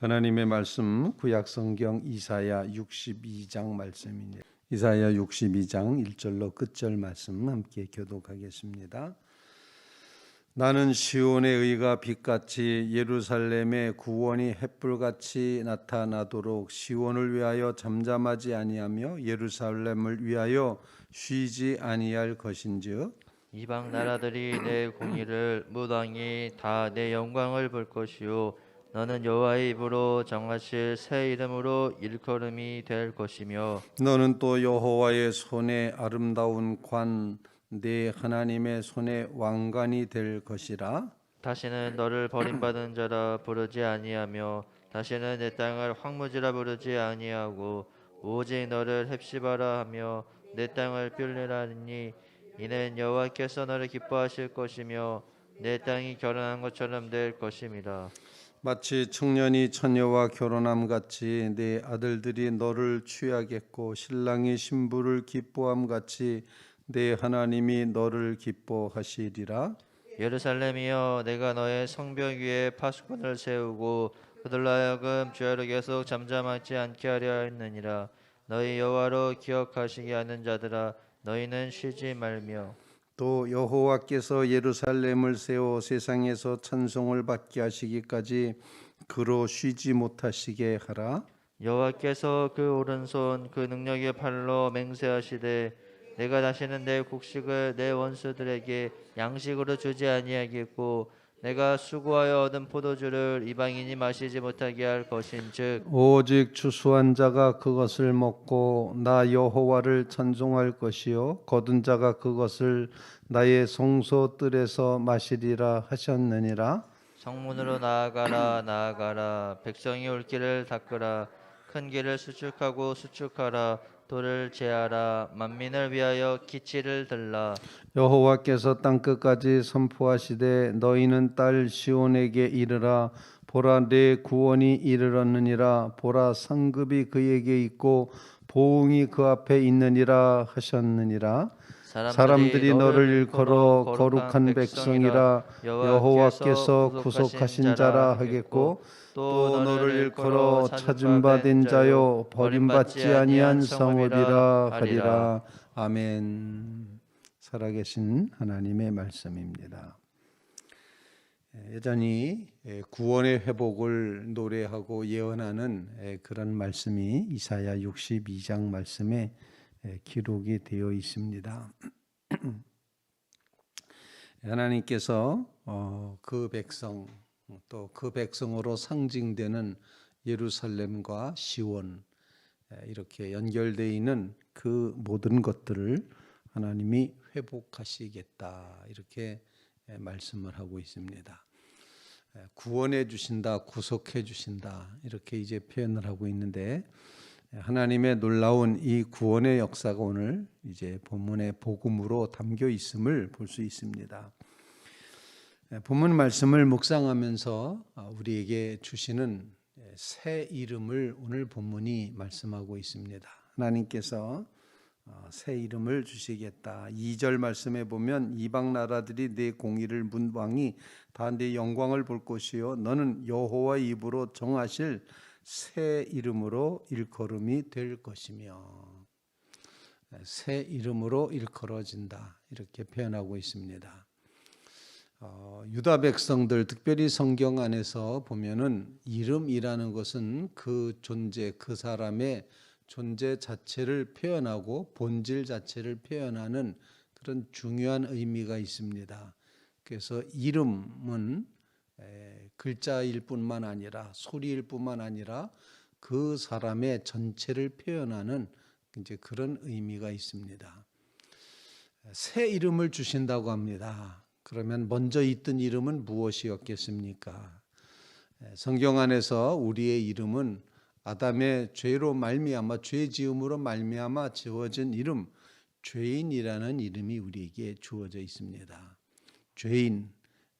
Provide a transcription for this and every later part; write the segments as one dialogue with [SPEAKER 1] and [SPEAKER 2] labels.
[SPEAKER 1] 하나님의 말씀 구약 성경 이사야 62장 말씀입니다. 이사야 62장 1절로 끝절 말씀 함께 교독하겠습니다. 나는 시온의 의가 빛같이 예루살렘의 구원이 햇불같이 나타나도록 시온을 위하여 잠잠하지 아니하며 예루살렘을 위하여 쉬지 아니할 것인즉
[SPEAKER 2] 이방 나라들이 내 공의를 무당이 다 내 영광을 볼 것이요 너는 여호와의 입으로 정하실 새 이름으로 일컬음이 될 것이며
[SPEAKER 1] 너는 또 여호와의 손에 아름다운 관 내 하나님의 손에 왕관이 될 것이라.
[SPEAKER 2] 다시는 너를 버림받은 자라 부르지 아니하며 다시는 내 땅을 황무지라 부르지 아니하고 오직 너를 헵시바라 하며 내 땅을 뷸리라니 이는 여호와께서 너를 기뻐하실 것이며 내 땅이 결혼한 것처럼 될 것임이라
[SPEAKER 1] 마치 청년이 처녀와 결혼함 같이 내 아들들이 너를 취하겠고 신랑이 신부를 기뻐함 같이 내 하나님이 너를 기뻐하시리라.
[SPEAKER 2] 예루살렘이여 내가 너의 성벽 위에 파수꾼을 세우고 그들로 하여금 주야로 계속 잠잠하지 않게 하려 했느니라. 너희 여호와로 기억하시게 하는 자들아 너희는 쉬지 말며
[SPEAKER 1] 또 여호와께서 예루살렘을 세워 세상에서 찬송을 받게 하시기까지 그로 쉬지 못하시게 하라.
[SPEAKER 2] 여호와께서 그 오른손 그 능력의 팔로 맹세하시되 내가 다시는 내 곡식을 내 원수들에게 양식으로 주지 아니하겠고 내가 수고하여 얻은 포도주를 이방인이 마시지 못하게 할 것인즉
[SPEAKER 1] 오직 추수한 자가 그것을 먹고 나 여호와를 찬송할 것이요 거둔 자가 그것을 나의 송소 뜰에서 마시리라 하셨느니라.
[SPEAKER 2] 성문으로 나아가라 나아가라. 백성이 올 길을 닦으라. 큰 길을 수축하고 수축하라 돌을 제하라. 만민을 위하여 기치를 들라.
[SPEAKER 1] 여호와께서 땅 끝까지 선포하시되 너희는 딸 시온에게 이르라. 보라 내 구원이 이르렀느니라. 보라 상급이 그에게 있고 보응이 그 앞에 있느니라 하셨느니라 사람들이 너를 일컬어 거룩한 백성이라 여호와께서 구속하신 자라 하겠고 또 너를 일컬어 찾은 바 된 자요 버림받지 아니한 성읍이라 하리라. 아멘. 살아계신 하나님의 말씀입니다. 예, 여전히 예, 구원의 회복을 노래하고 예언하는 예, 그런 말씀이 이사야 62장 말씀에 예, 기록이 되어 있습니다. 하나님께서 어, 그 백성 또 그 백성으로 상징되는 예루살렘과 시온 이렇게 연결되어 있는 그 모든 것들을 하나님이 회복하시겠다 이렇게 말씀을 하고 있습니다. 구원해 주신다, 구속해 주신다 이렇게 이제 표현을 하고 있는데 하나님의 놀라운 이 구원의 역사가 오늘 이제 본문의 복음으로 담겨 있음을 볼 수 있습니다. 본문 말씀을 묵상하면서 우리에게 주시는 새 이름을 오늘 본문이 말씀하고 있습니다. 하나님께서 새 이름을 주시겠다. 2절 말씀에 보면 이방 나라들이 내 공의를 문왕이 다 내 영광을 볼 것이요 너는 여호와 입으로 정하실 새 이름으로 일컬음이 될 것이며 새 이름으로 일컬어진다 이렇게 표현하고 있습니다. 어, 유다 백성들 특별히 성경 안에서 보면은 이름이라는 것은 그 존재 그 사람의 존재 자체를 표현하고 본질 자체를 표현하는 그런 중요한 의미가 있습니다. 그래서 이름은 에, 글자일 뿐만 아니라 소리일 뿐만 아니라 그 사람의 전체를 표현하는 이제 그런 의미가 있습니다. 새 이름을 주신다고 합니다. 그러면 먼저 있던 이름은 무엇이었겠습니까? 성경 안에서 우리의 이름은 아담의 죄로 말미암아 죄 지음으로 말미암아 지어진 이름 죄인이라는 이름이 우리에게 주어져 있습니다. 죄인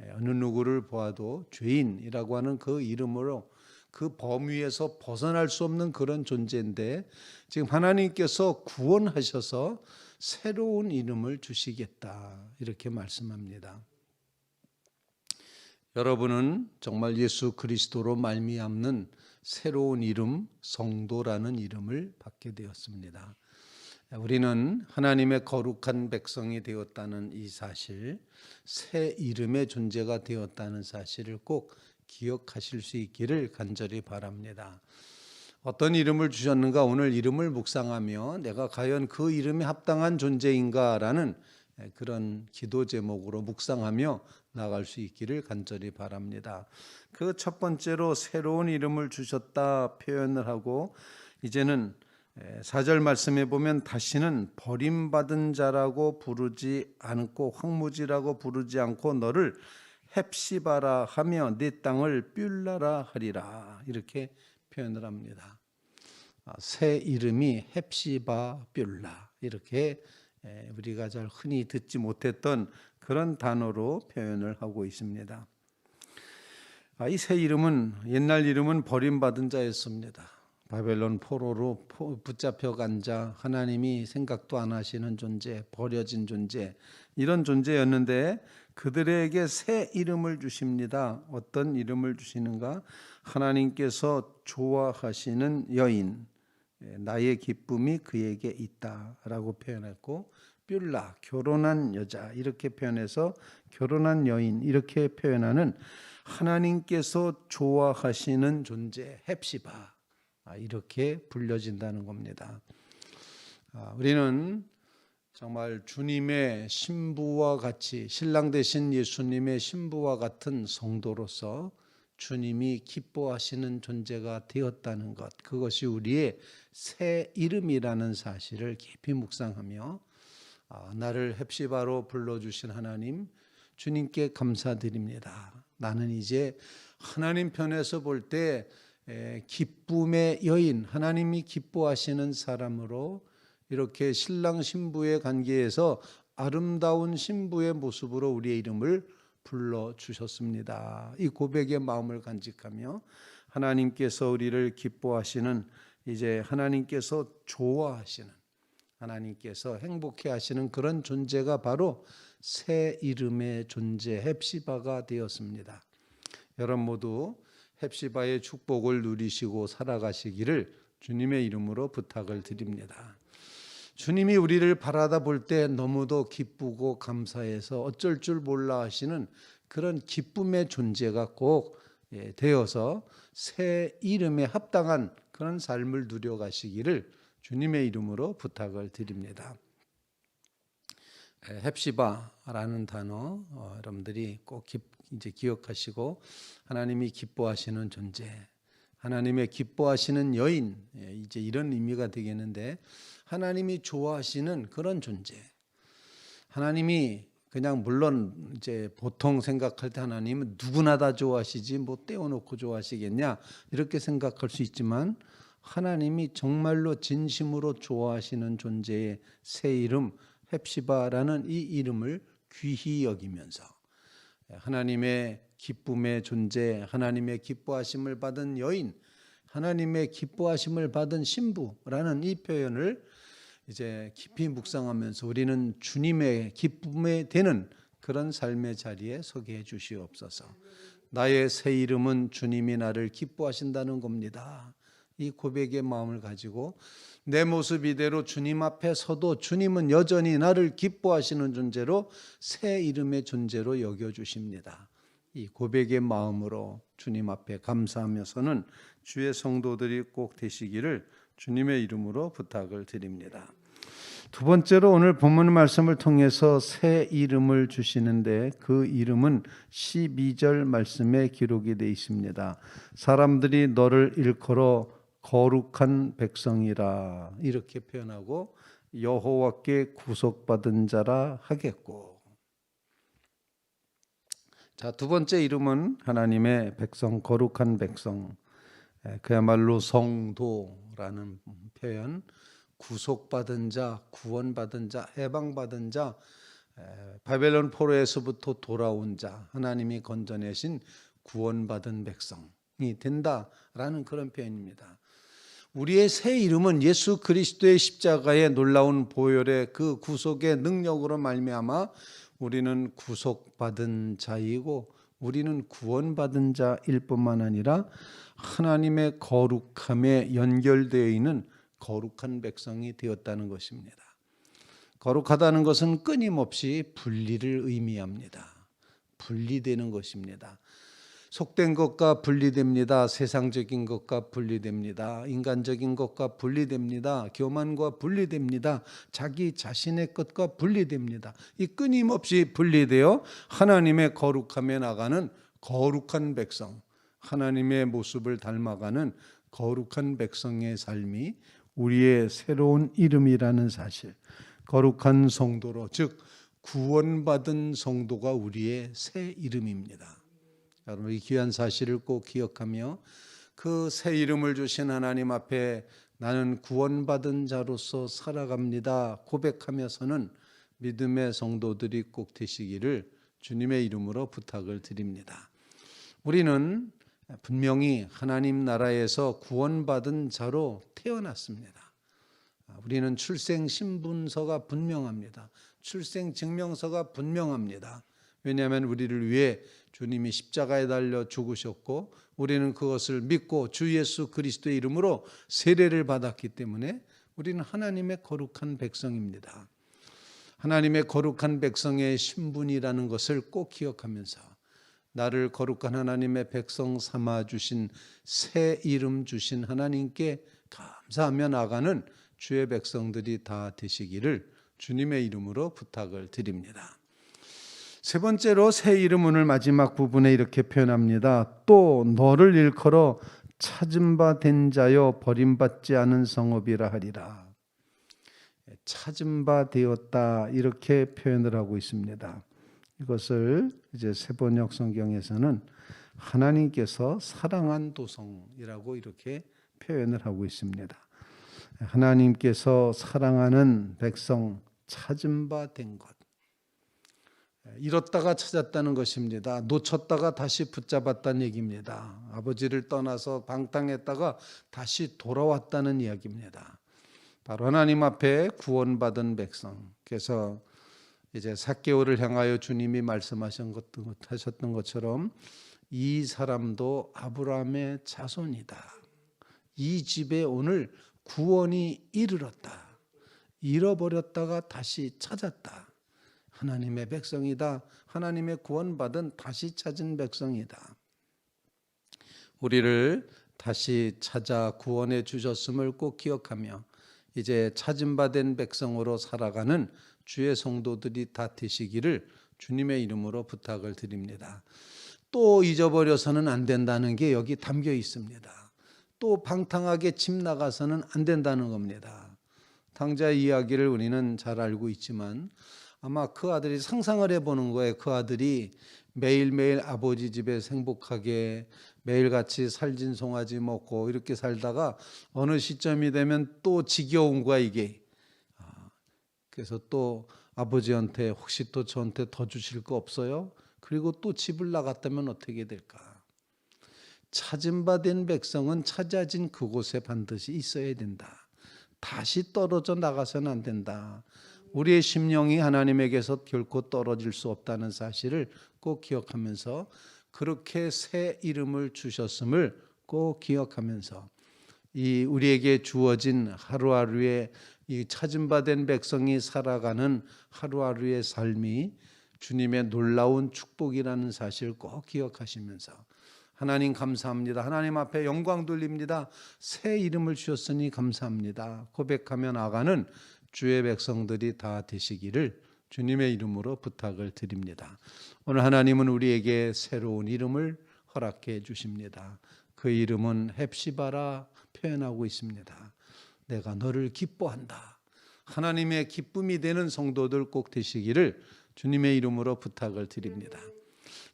[SPEAKER 1] 어느 누구를 보아도 죄인이라고 하는 그 이름으로 그 범위에서 벗어날 수 없는 그런 존재인데 지금 하나님께서 구원하셔서 새로운 이름을 주시겠다 이렇게 말씀합니다. 여러분은 정말 예수 그리스도로 말미암는 새로운 이름 성도라는 이름을 받게 되었습니다. 우리는 하나님의 거룩한 백성이 되었다는 이 사실, 새 이름의 존재가 되었다는 사실을 꼭 기억하실 수 있기를 간절히 바랍니다. 어떤 이름을 주셨는가 오늘 이름을 묵상하며 내가 과연 그 이름에 합당한 존재인가라는 그런 기도 제목으로 묵상하며 나갈 수 있기를 간절히 바랍니다. 그 첫 번째로 새로운 이름을 주셨다 표현을 하고 이제는 사절 말씀에 보면 다시는 버림받은 자라고 부르지 않고 황무지라고 부르지 않고 너를 헵시바라 하며 네 땅을 뷸라라 하리라 이렇게 표현을 합니다. 아, 새 이름이 헵시바 뷸라 이렇게 우리가 잘 흔히 듣지 못했던 그런 단어로 표현을 하고 있습니다. 아, 이새 이름은 옛날 이름은 버림받은 자였습니다. 바벨론 포로로 붙잡혀 간 자, 하나님이 생각도 안 하시는 존재, 버려진 존재, 이런 존재였는데 그들에게 새 이름을 주십니다. 어떤 이름을 주시는가? 하나님께서 좋아하시는 여인, 예, 나의 기쁨이 그에게 있다라고 표현했고, 뷸라, 결혼한 여자, 이렇게 표현해서 결혼한 여인, 이렇게 표현하는 하나님께서 좋아하시는 존재, 헵시바. 아, 이렇게 불려진다는 겁니다. 아, 우리는 정말 주님의 신부와 같이 신랑 되신 예수님의 신부와 같은 성도로서 주님이 기뻐하시는 존재가 되었다는 것 그것이 우리의 새 이름이라는 사실을 깊이 묵상하며 아, 나를 헵시바로 불러주신 하나님 주님께 감사드립니다. 나는 이제 하나님 편에서 볼때 기쁨의 여인, 하나님이 기뻐하시는 사람으로 이렇게 신랑 신부의 관계에서 아름다운 신부의 모습으로 우리의 이름을 불러 주셨습니다. 이 고백의 마음을 간직하며 하나님께서 우리를 기뻐하시는 이제 하나님께서 좋아하시는 하나님께서 행복해 하시는 그런 존재가 바로 새 이름의 존재 헵시바가 되었습니다. 여러분 모두 헵시바의 축복을 누리시고 살아가시기를 주님의 이름으로 부탁을 드립니다. 주님이 우리를 바라다 볼 때 너무도 기쁘고 감사해서 어쩔 줄 몰라 하시는 그런 기쁨의 존재가 꼭 예, 되어서 새 이름에 합당한 그런 삶을 누려가시기를 주님의 이름으로 부탁을 드립니다. 헵시바라는 단어 어, 여러분들이 꼭 기, 이제 기억하시고 하나님이 기뻐하시는 존재, 하나님의 기뻐하시는 여인 예, 이제 이런 의미가 되겠는데 하나님이 좋아하시는 그런 존재. 하나님이 그냥 물론 이제 보통 생각할 때 하나님은 누구나 다 좋아하시지 뭐 떼어놓고 좋아하시겠냐 이렇게 생각할 수 있지만 하나님이 정말로 진심으로 좋아하시는 존재의 새 이름 헵시바라는 이 이름을 귀히 여기면서 하나님의 기쁨의 존재, 하나님의 기뻐하심을 받은 여인, 하나님의 기뻐하심을 받은 신부라는 이 표현을 이제 깊이 묵상하면서 우리는 주님의 기쁨에 되는 그런 삶의 자리에 서게 해 주시옵소서. 나의 새 이름은 주님이 나를 기뻐하신다는 겁니다. 이 고백의 마음을 가지고 내 모습 이대로 주님 앞에 서도 주님은 여전히 나를 기뻐하시는 존재로 새 이름의 존재로 여겨 주십니다. 이 고백의 마음으로 주님 앞에 감사하며서는 주의 성도들이 꼭 되시기를 주님의 이름으로 부탁을 드립니다. 두 번째로 오늘 본문 말씀을 통해서 새 이름을 주시는데 그 이름은 12절 말씀에 기록이 되어 있습니다. 사람들이 너를 일컬어 거룩한 백성이라 이렇게 표현하고 여호와께 구속받은 자라 하겠고. 자, 두 번째 이름은 하나님의 백성 거룩한 백성. 그야말로 성도라는 표현. 구속받은 자, 구원받은 자, 해방받은 자, 바벨론 포로에서부터 돌아온 자, 하나님이 건져내신 구원받은 백성이 된다라는 그런 표현입니다. 우리의 새 이름은 예수 그리스도의 십자가의 놀라운 보혈의 그 구속의 능력으로 말미암아 우리는 구속받은 자이고 우리는 구원받은 자일 뿐만 아니라 하나님의 거룩함에 연결되어 있는 거룩한 백성이 되었다는 것입니다. 거룩하다는 것은 끊임없이 분리를 의미합니다. 분리되는 것입니다. 속된 것과 분리됩니다. 세상적인 것과 분리됩니다. 인간적인 것과 분리됩니다. 교만과 분리됩니다. 자기 자신의 것과 분리됩니다. 이 끊임없이 분리되어 하나님의 거룩함에 나가는 거룩한 백성, 하나님의 모습을 닮아가는 거룩한 백성의 삶이 우리의 새로운 이름이라는 사실, 거룩한 성도로 즉 구원받은 성도가 우리의 새 이름입니다. 여러분 이 귀한 사실을 꼭 기억하며 그 새 이름을 주신 하나님 앞에 나는 구원받은 자로서 살아갑니다. 고백하면서는 믿음의 성도들이 꼭 되시기를 주님의 이름으로 부탁을 드립니다. 우리는 분명히 하나님 나라에서 구원받은 자로 태어났습니다. 우리는 출생 신분서가 분명합니다. 출생 증명서가 분명합니다. 왜냐하면 우리를 위해 주님이 십자가에 달려 죽으셨고 우리는 그것을 믿고 주 예수 그리스도의 이름으로 세례를 받았기 때문에 우리는 하나님의 거룩한 백성입니다. 하나님의 거룩한 백성의 신분이라는 것을 꼭 기억하면서 나를 거룩한 하나님의 백성 삼아 주신 새 이름 주신 하나님께 감사하며 나가는 주의 백성들이 다 되시기를 주님의 이름으로 부탁을 드립니다. 세 번째로 새 이름 오늘 마지막 부분에 이렇게 표현합니다. 또 너를 일컬어 찾은 바 된 자여 버림받지 않은 성읍이라 하리라. 찾은 바 되었다 이렇게 표현을 하고 있습니다. 이것을 이제 세번역 성경에서는 하나님께서 사랑한 도성이라고 이렇게 표현을 하고 있습니다. 하나님께서 사랑하는 백성 찾은 바 된 것. 잃었다가 찾았다는 것입니다. 놓쳤다가 다시 붙잡았다는 얘기입니다. 아버지를 떠나서 방탕했다가 다시 돌아왔다는 이야기입니다. 바로 하나님 앞에 구원받은 백성. 그래서 이제 사개오를 향하여 주님이 말씀하신 것 하셨던 것처럼 이 사람도 아브라함의 자손이다. 이 집에 오늘 구원이 이르렀다. 잃어버렸다가 다시 찾았다. 하나님의 백성이다. 하나님의 구원받은 다시 찾은 백성이다. 우리를 다시 찾아 구원해 주셨음을 꼭 기억하며 이제 바된 백성으로 살아가는 주의 성도들이 다 되시기를 주님의 이름으로 부탁을 드립니다. 또 잊어버려서는 안 된다는 게 여기 담겨 있습니다. 또 방탕하게 집 나가서는 안 된다는 겁니다. 당자 이야기를 우리는 잘 알고 있지만 아마 그 아들이 상상을 해보는 거예요. 그 아들이 매일매일 아버지 집에 행복하게 매일같이 살진 송아지 먹고 이렇게 살다가 어느 시점이 되면 또 지겨운 거야 이게. 아, 그래서 또 아버지한테 혹시 또 저한테 더 주실 거 없어요? 그리고 또 집을 나갔다면 어떻게 될까? 찾은 바 된 백성은 찾아진 그곳에 반드시 있어야 된다. 다시 떨어져 나가서는 안 된다. 우리의 심령이 하나님에게서 결코 떨어질 수 없다는 사실을 꼭 기억하면서 그렇게 새 이름을 주셨음을 꼭 기억하면서 이 우리에게 주어진 하루하루의 이 바된 백성이 살아가는 하루하루의 삶이 주님의 놀라운 축복이라는 사실 꼭 기억하시면서 하나님 감사합니다. 하나님 앞에 영광 돌립니다. 새 이름을 주셨으니 감사합니다. 고백하며 나가는 주의 백성들이 다 되시기를 주님의 이름으로 부탁을 드립니다. 오늘 하나님은 우리에게 새로운 이름을 허락해 주십니다. 그 이름은 헵시바라 표현하고 있습니다. 내가 너를 기뻐한다. 하나님의 기쁨이 되는 성도들 꼭 되시기를 주님의 이름으로 부탁을 드립니다.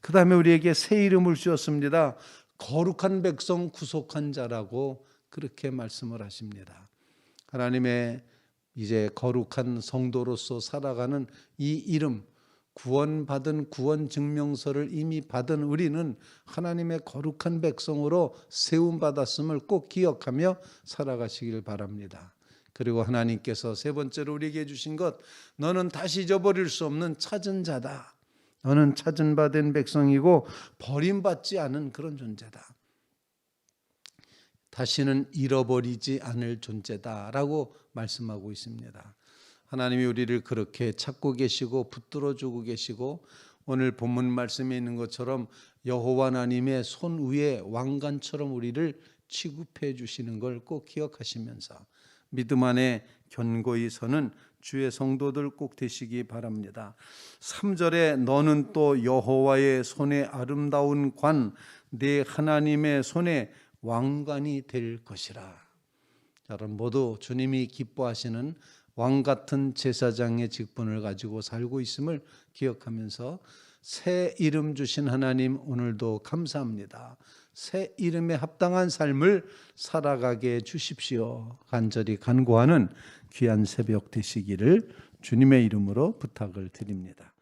[SPEAKER 1] 그 다음에 우리에게 새 이름을 주었습니다. 거룩한 백성 구속한 자라고 그렇게 말씀을 하십니다. 하나님의 이제 거룩한 성도로서 살아가는 이 이름, 구원받은 구원 증명서를 이미 받은 우리는 하나님의 거룩한 백성으로 세움 받았음을 꼭 기억하며 살아가시길 바랍니다. 그리고 하나님께서 세 번째로 우리에게 주신 것 너는 다시 잊어버릴 수 없는 찾은 자다. 너는 찾은 바 된 백성이고 버림받지 않은 그런 존재다. 다시는 잃어버리지 않을 존재다라고 말씀하고 있습니다. 하나님이 우리를 그렇게 찾고 계시고 붙들어 주고 계시고 오늘 본문 말씀에 있는 것처럼 여호와 하나님의 손 위에 왕관처럼 우리를 취급해 주시는 걸 꼭 기억하시면서 믿음 안에 견고히 서는 주의 성도들 꼭 되시기 바랍니다. 3절에 너는 또 여호와의 손에 아름다운 관 내 하나님의 손에 왕관이 될 것이라. 여러분 모두 주님이 기뻐하시는 왕 같은 제사장의 직분을 가지고 살고 있음을 기억하면서 새 이름 주신 하나님 오늘도 감사합니다. 새 이름에 합당한 삶을 살아가게 해 주십시오. 간절히 간구하는 귀한 새벽 되시기를 주님의 이름으로 부탁을 드립니다.